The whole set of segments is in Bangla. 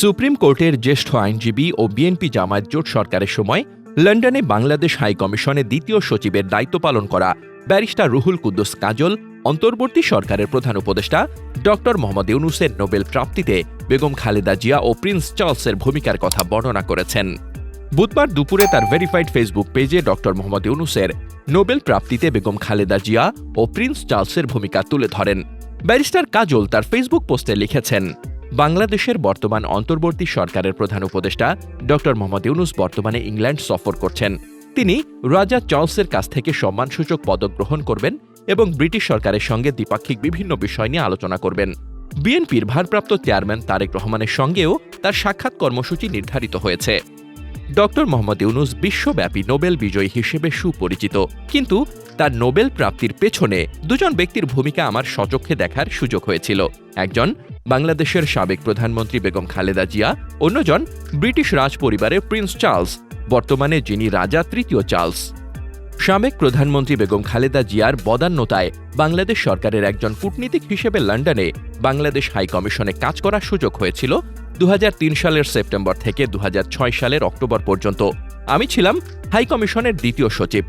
সুপ্রিম কোর্টের জ্যেষ্ঠ আইনজীবী ও বিএনপি জামায়াত জোট সরকারের সময় লন্ডনে বাংলাদেশ হাই কমিশনের দ্বিতীয় সচিবের দায়িত্ব পালন করা ব্যারিস্টার রুহুল কুদ্দুস কাজল, অন্তর্বর্তী সরকারের প্রধান উপদেষ্টা ড মোহাম্মদ ইউনুসের নোবেল প্রাপ্তিতে বেগম খালেদা জিয়া ও প্রিন্স চার্লসের ভূমিকার কথা বর্ণনা করেছেন। বুধবার দুপুরে তার ভেরিফাইড ফেসবুক পেজে ড মোহাম্মদ ইউনুসের নোবেল প্রাপ্তিতে বেগম খালেদা জিয়া ও প্রিন্স চার্লসের ভূমিকা তুলে ধরেন। ব্যারিস্টার কাজল তার ফেসবুক পোস্টে লিখেছেন বাংলাদেশের বর্তমান অন্তর্বর্তী সরকারের প্রধান উপদেষ্টা ড মোহাম্মদ ইউনুস বর্তমানে ইংল্যান্ড সফর করছেন। তিনি রাজা চার্লসের কাছ থেকে সম্মানসূচক পদক গ্রহণ করবেন এবং ব্রিটিশ সরকারের সঙ্গে দ্বিপাক্ষিক বিভিন্ন বিষয় নিয়ে আলোচনা করবেন। বিএনপির ভারপ্রাপ্ত চেয়ারম্যান তারেক রহমানের সঙ্গেও তার সাক্ষাৎ কর্মসূচি নির্ধারিত হয়েছে। ডক্টর মোহাম্মদ ইউনুস বিশ্বব্যাপী নোবেল বিজয়ী হিসেবে সুপরিচিত, কিন্তু তার নোবেল প্রাপ্তির পেছনে দুজন ব্যক্তির ভূমিকা আমার সচক্ষে দেখার সুযোগ হয়েছিল। একজন বাংলাদেশের সাবেক প্রধানমন্ত্রী বেগম খালেদা জিয়া, অন্যজন ব্রিটিশ রাজ পরিবারের প্রিন্স চার্লস, বর্তমানে যিনি রাজা তৃতীয় চার্লস। সাবেক প্রধানমন্ত্রী বেগম খালেদা জিয়ার বদান্যতায় বাংলাদেশ সরকারের একজন কূটনীতিক হিসেবে লন্ডনে বাংলাদেশ হাই কমিশনে কাজ করার সুযোগ হয়েছিল দু হাজার তিন সালের সেপ্টেম্বর থেকে দু হাজার ছয় সালের অক্টোবর পর্যন্ত। আমি ছিলাম হাই কমিশনের দ্বিতীয় সচিব।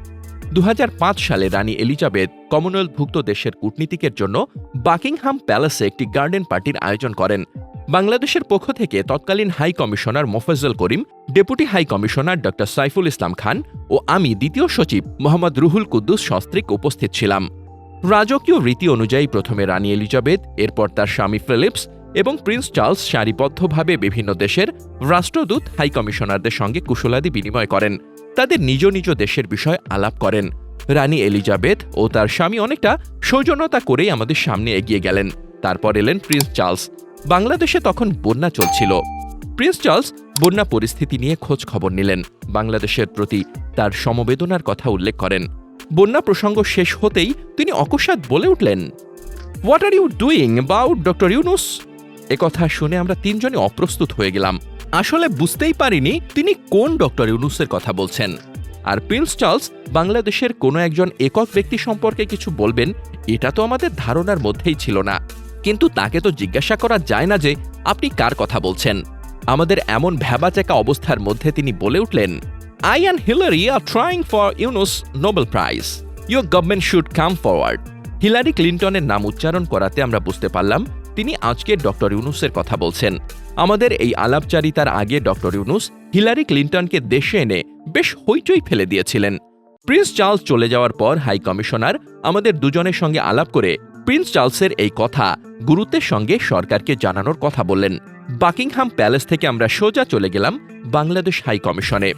দু হাজার পাঁচ সালে রানী এলিজাবেথ কমনওয়েলথভুক্ত দেশের কূটনীতিকের জন্য বাকিংহাম প্যালেসে একটি গার্ডেন পার্টির আয়োজন করেন। বাংলাদেশের পক্ষ থেকে তৎকালীন high commissioner Mofazzal Karim, deputy high commissioner ড. সাইফুল ইসলাম খান ও আমি দ্বিতীয় সচিব মোহাম্মদ রুহুল কুদ্দুস সস্ত্রিক উপস্থিত ছিলাম। রাজকীয় রীতি অনুযায়ী প্রথমে রানী এলিজাবেথ, এরপর তার স্বামী ফিলিপস এবং প্রিন্স চার্লস সারিবদ্ধভাবে বিভিন্ন দেশের রাষ্ট্রদূত হাই কমিশনারদের সঙ্গে কুশলাদি বিনিময় করেন। তাদের নিজ নিজ দেশের বিষয় আলাপ করেন। রানী এলিজাবেথ ও তার স্বামী অনেকটা সৌজন্যতা করেই আমাদের সামনে এগিয়ে গেলেন। তারপর এলেন প্রিন্স চার্লস। বাংলাদেশে তখন বন্যা চলছিল। প্রিন্স চার্লস বন্যা পরিস্থিতি নিয়ে খোঁজ খবর নিলেন। বাংলাদেশের প্রতি তার সমবেদনার কথা উল্লেখ করেন। বন্যা প্রসঙ্গ শেষ হতেই তিনি অকস্মাৎ বলে উঠলেন what are you doing about doctor Yunus একথা শুনে আমরা তিনজনই অপ্রস্তুত হয়ে গেলাম। আসলে বুঝতেই পারিনি তিনি কোন ডক্টর ইউনুসের কথা বলছেন। আর প্রিন্স চার্লস, বাংলাদেশের কোনো একজন একক ব্যক্তি সম্পর্কে কিছু বলবেন, এটা তো আমাদের ধারণার মধ্যেই ছিল না। কিন্তু তাকে তো জিজ্ঞাসা করা যায় না যে আপনি কার কথা বলছেন। আমাদের এমন ভ্যাবাচাকা অবস্থার মধ্যে তিনি বলে উঠলেন, I and Hillary are trying for Yunus Nobel prize. Your government should come forward. Hillary ক্লিন্টনের নাম উচ্চারণ করাতে আমরা বুঝতে পারলাম তিনি আজকে ডক্টর ইউনুসের কথা বলছেন। আমাদের এই আলাপচারিতার আগে ডক্টর ইউনুস হিলারি ক্লিন্টনকে দেশে এনে বেশ হইচই ফেলে দিয়েছিলেন। প্রিন্স চার্লস চলে যাওয়ার পর হাই কমিশনার আমাদের দুজনের সঙ্গে আলাপ করে প্রিন্স চার্লসের এই কথা গুরুত্বের সঙ্গে সরকারকে জানানোর কথা বললেন। বাকিংহাম প্যালেস থেকে আমরা সোজা চলে গেলাম বাংলাদেশ হাই কমিশনে।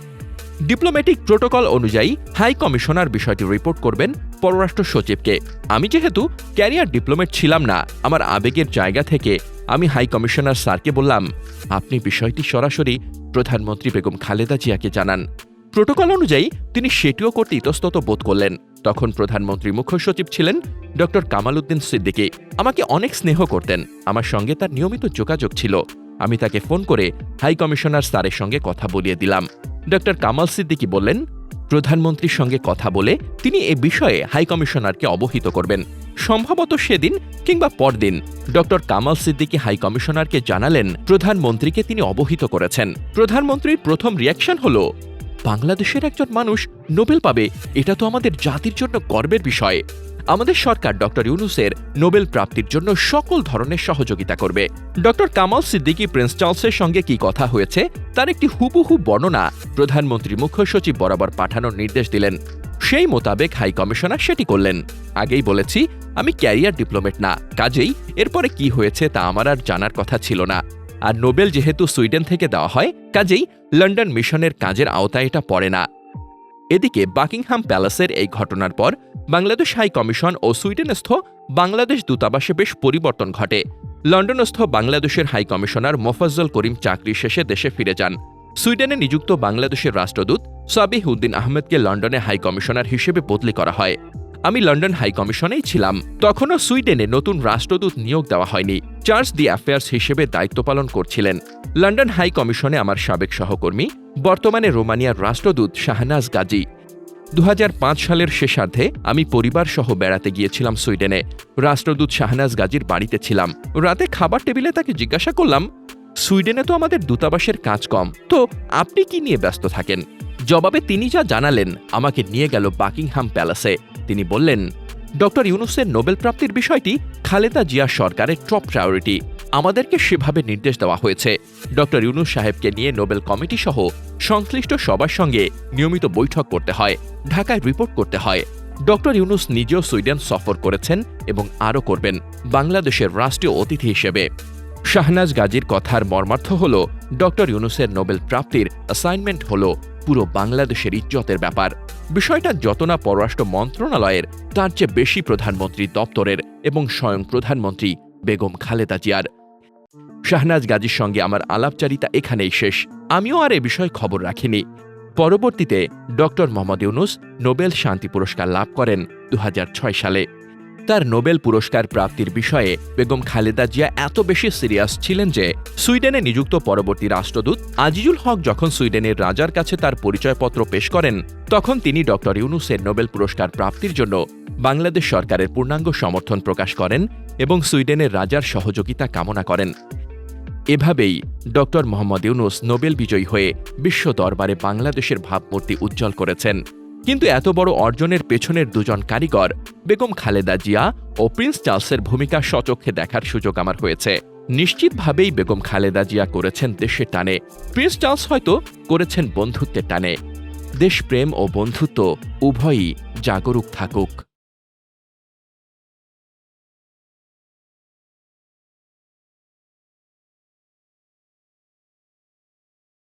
ডিপ্লোম্যাটিক প্রোটোকল অনুযায়ী হাই কমিশনার বিষয়টি রিপোর্ট করবেন পররাষ্ট্র সচিবকে। আমি যেহেতু ক্যারিয়ার ডিপ্লোমেট ছিলাম না, আমার আবেগের জায়গা থেকে আমি হাই কমিশনার স্যারকে বললাম, আপনি বিষয়টি সরাসরি প্রধানমন্ত্রী বেগম খালেদা জিয়াকে জানান। প্রোটোকল অনুযায়ী, তিনি সেটিও করতে ইতস্তত বোধ করলেন। তখন প্রধানমন্ত্রী মুখ্য সচিব ছিলেন ডক্টর কামাল উদ্দিন সিদ্দিকি। আমাকে অনেক স্নেহ করতেন, আমার সঙ্গে তার নিয়মিত যোগাযোগ ছিল। আমি তাকে ফোন করে হাই কমিশনার স্যারের সঙ্গে কথা বলিয়ে দিলাম। ডক্টর কামাল সিদ্দিকি বললেন, প্রধানমন্ত্রীর সঙ্গে কথা বলে তিনি এ বিষয়ে হাই কমিশনারকে অবহিত করবেন। সম্ভবত সেদিন কিংবা পরদিন ডক্টর কামাল সিদ্দিকি হাই কমিশনারকে জানালেন প্রধানমন্ত্রীকে তিনি অবহিত করেছেন। প্রধানমন্ত্রীর প্রথম রিয়াকশন হল, বাংলাদেশের একজন মানুষ নোবেল পাবে, এটা তো আমাদের জাতির জন্য গর্বের বিষয়। আমাদের সরকার ডক্টর ইউনুসের নোবেল প্রাপ্তির জন্য সকল ধরনের সহযোগিতা করবে। ডক্টর কামাল সিদ্দিকী প্রিন্স চার্লসের সঙ্গে কি কথা হয়েছে, তার একটি হুবহু বর্ণনা প্রধানমন্ত্রী মুখ্য সচিব বরাবর পাঠানোর নির্দেশ দিলেন। সেই মোতাবেক হাই কমিশনার সেটি করলেন। আগেই বলেছি, আমি ক্যারিয়ার ডিপ্লোমেট না, কাজেই এরপরে কি হয়েছে তা আমার আর জানার কথা ছিল না। আর নোবেল যেহেতু সুইডেন থেকে দেওয়া হয়, কাজেই লন্ডন মিশনের কাজের আওতায় এটা পড়ে না। এদিকে বাকিংহাম প্যালেসের এই ঘটনার পর বাংলাদেশ হাই কমিশন ও সুইডেনস্থ বাংলাদেশ দূতাবাসে বেশ পরিবর্তন ঘটে। লন্ডনস্থ বাংলাদেশের হাই কমিশনার মোফাজ্জল করিম চাকরি শেষে দেশে ফিরে যান। সুইডেনে নিযুক্ত বাংলাদেশের রাষ্ট্রদূত সাবিহ উদ্দিন আহমেদকে লন্ডনে হাই কমিশনার হিসেবে বদলি করা হয়। আমি লন্ডন হাই কমিশনেই ছিলাম। তখনও সুইডেনে নতুন রাষ্ট্রদূত নিয়োগ দেওয়া হয়নি। চার্লস দি অ্যাফেয়ার্স হিসেবে দায়িত্ব পালন করছিলেন। লন্ডন হাই কমিশনে আমার সাবেক সহকর্মী, বর্তমানে রোমানিয়ার রাষ্ট্রদূত শাহনাজ গাজী। দু হাজার পাঁচ সালের শেষার্ধে আমি পরিবার সহ বেড়াতে গিয়েছিলাম সুইডেনে। রাষ্ট্রদূত শাহনাজ গাজীর বাড়িতে ছিলাম। রাতে খাবার টেবিলে তাকে জিজ্ঞাসা করলাম, সুইডেনে তো আমাদের দূতাবাসের কাজ কম, তো আপনি কি নিয়ে ব্যস্ত থাকেন? জবাবে তিনি যা জানালেন, আমাকে নিয়ে গেল বাকিংহাম প্যালেসে। তিনি বললেন ডক্টর ইউনুসের নোবেল প্রাপ্তির বিষয়টি খালেদা জিয়া সরকারের টপ প্রায়োরিটি আমাদেরকে সেভাবে নির্দেশ দেওয়া হয়েছে। ডক্টর ইউনুস সাহেবকে নিয়ে নোবেল কমিটি সহ সংশ্লিষ্ট সবার সঙ্গে নিয়মিত বৈঠক করতে হয়, ঢাকায় রিপোর্ট করতে হয়। ডক্টর ইউনুস নিজেও সুইডেন সফর করেছেন এবং আরও করবেন, বাংলাদেশের রাষ্ট্রীয় অতিথি হিসেবে। শাহনাজ গাজীর কথার মর্মার্থ হল, ডক্টর ইউনুসের নোবেল প্রাপ্তির অ্যাসাইনমেন্ট হল পুরো বাংলাদেশের ইজ্জতের ব্যাপার। বিষয়টা যত না পররাষ্ট্র মন্ত্রণালয়ের, তার চেয়ে বেশি প্রধানমন্ত্রী দপ্তরের এবং স্বয়ং প্রধানমন্ত্রী বেগম খালেদা জিয়ার। শাহনাজ গাজীর সঙ্গে আমার আলাপচারিতা এখানেই শেষ। আমিও আর এ বিষয়ে খবর রাখিনি। পরবর্তীতে ডক্টর মোহাম্মদ ইউনুস নোবেল শান্তি পুরস্কার লাভ করেন দু হাজার ছয় সালে। তার নোবেল পুরস্কার প্রাপ্তির বিষয়ে বেগম খালেদা জিয়া এত বেশি সিরিয়াস ছিলেন যে সুইডেনে নিযুক্ত পরবর্তী রাষ্ট্রদূত আজিজুল হক যখন সুইডেনের রাজার কাছে তার পরিচয়পত্র পেশ করেন, তখন তিনি ডক্টর ইউনুসের নোবেল পুরস্কার প্রাপ্তির জন্য বাংলাদেশ সরকারের পূর্ণাঙ্গ সমর্থন প্রকাশ করেন এবং সুইডেনের রাজার সহযোগিতা কামনা করেন। এভাবেই ডক্টর মোহাম্মদ ইউনুস নোবেল বিজয়ী হয়ে বিশ্ব দরবারে বাংলাদেশের ভাবমূর্তি উজ্জ্বল করেছেন। কিন্তু এত বড় অর্জনের পেছনের দুজন কারিগর, বেগম খালেদা জিয়া ও প্রিন্স চার্লসের ভূমিকা স্বচক্ষে দেখার সুযোগ আমার হয়েছে। নিশ্চিতভাবেই বেগম খালেদা জিয়া করেছেন দেশের টানে। প্রিন্স চার্লস হয়তো করেছেন বন্ধুত্বের টানে। দেশপ্রেম ও বন্ধুত্ব উভয়ই জাগরুক থাকুক।